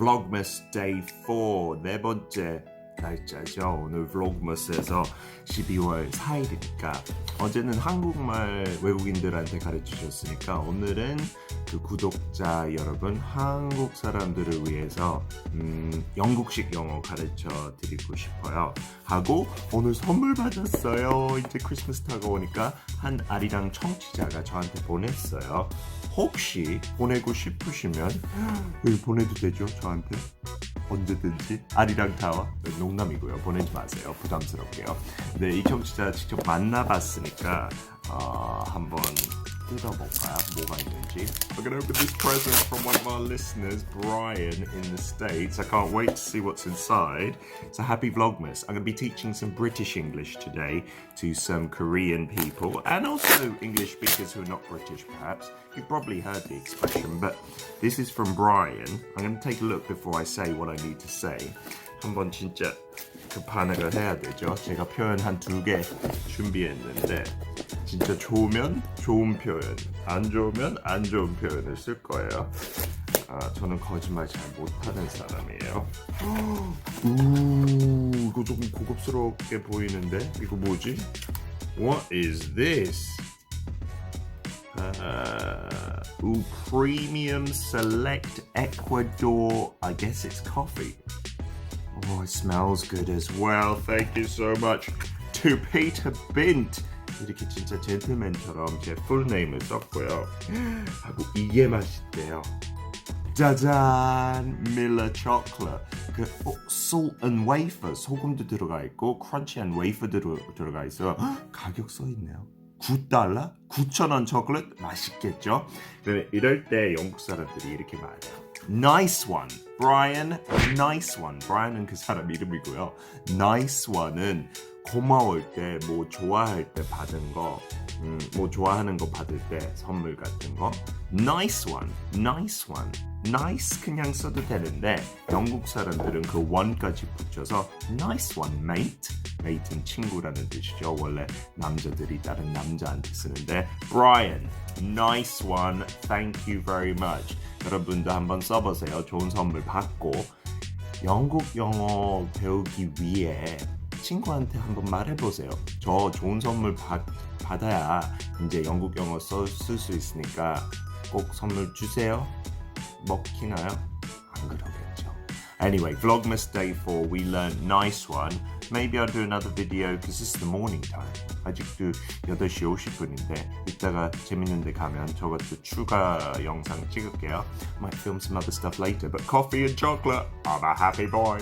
Vlogmas Day 4 네 번째 날짜죠. 오늘 Vlogmas에서 12월 4일이니까 어제는 한국말 외국인들한테 가르쳐 주셨으니까 오늘은 그 구독자 여러분 한국 사람들을 위해서 음, 영국식 영어 가르쳐 드리고 싶어요. 하고 오늘 선물 받았어요. 이제 크리스마스 다가오니까 한 아리랑 청취자가 저한테 보냈어요. 혹시 보내고 싶으시면 보내도 되죠 저한테 언제든지 아리랑 타와 네, 농담이고요 보내지 마세요 부담스럽게요 네이 청취자 직접 만나봤으니까 어, 한번 뜯어볼까요 뭐가 있는지 We're gonna open this present from one of our listeners Brian in the States I can't wait to see what's inside so happy Vlogmas I'm gonna be teaching some British English today to some Korean people and also English speakers who are not British perhaps You've probably heard the expression, but this is from Brian. I'm going to take a look before I say what I need to say. 한번 진짜 그 반응을 해야 되죠. 제가 표현 한 두 개 준비했는데 진짜 좋으면 좋은 표현, 안 좋으면 안 좋은 표현을 쓸 거예요. 아, 저는 거짓말 잘 못하는 사람이에요. 우, 이거 조금 고급스럽게 보이는데 이거 뭐지? What is this? Uh, ooh, premium select Ecuador. I guess it's coffee. Oh, it smells good as well. Thank you so much to Peter Bint. 이렇게 진짜 젠틀맨처럼 제 풀네임을 썼고요. 하고 이게 맛있대요. 짜잔! 밀러 초콜릿. 그 어, salt and wafer 소금도 들어가 있고 크런치한 웨이퍼도 들어가 있어요. 헉, 가격 써 있네요. 9달러? 9,000원 초콜릿? 맛있겠죠? 그러면 이럴 때 영국 사람들이 이렇게 말해요. Nice one, Brian. Nice one. Brian은 그 사람 이름이고요. Nice one은 고마울 때, 뭐 좋아할 때 받은 거, 음, 뭐 좋아하는 거 받을 때 선물 같은 거. Nice one, nice one. Nice 그냥 써도 되는데 영국 사람들은 그 one까지 붙여서 nice one, mate. mate는 친구라는 뜻이죠. 원래 남자들이 다른 남자한테 쓰는데 Brian, nice one. Thank you very much. 여러분도 한번 써보세요. 좋은 선물 받고 영국 영어 배우기 위해 친구한테 한번 말해보세요. 저 좋은 선물 받, 받아야 이제 영국 영어 쓸 수 있으니까 꼭 선물 주세요. 먹히나요? 안 그러겠죠. Anyway, Vlogmas Day 4, we learned nice one. Maybe I'll do another video because is the morning time. 아직도 8시 50분인데 이따가 재밌는 데 가면 저것도 추가 영상 찍을게요. Might film some other stuff later, but coffee and chocolate, I'm a happy boy.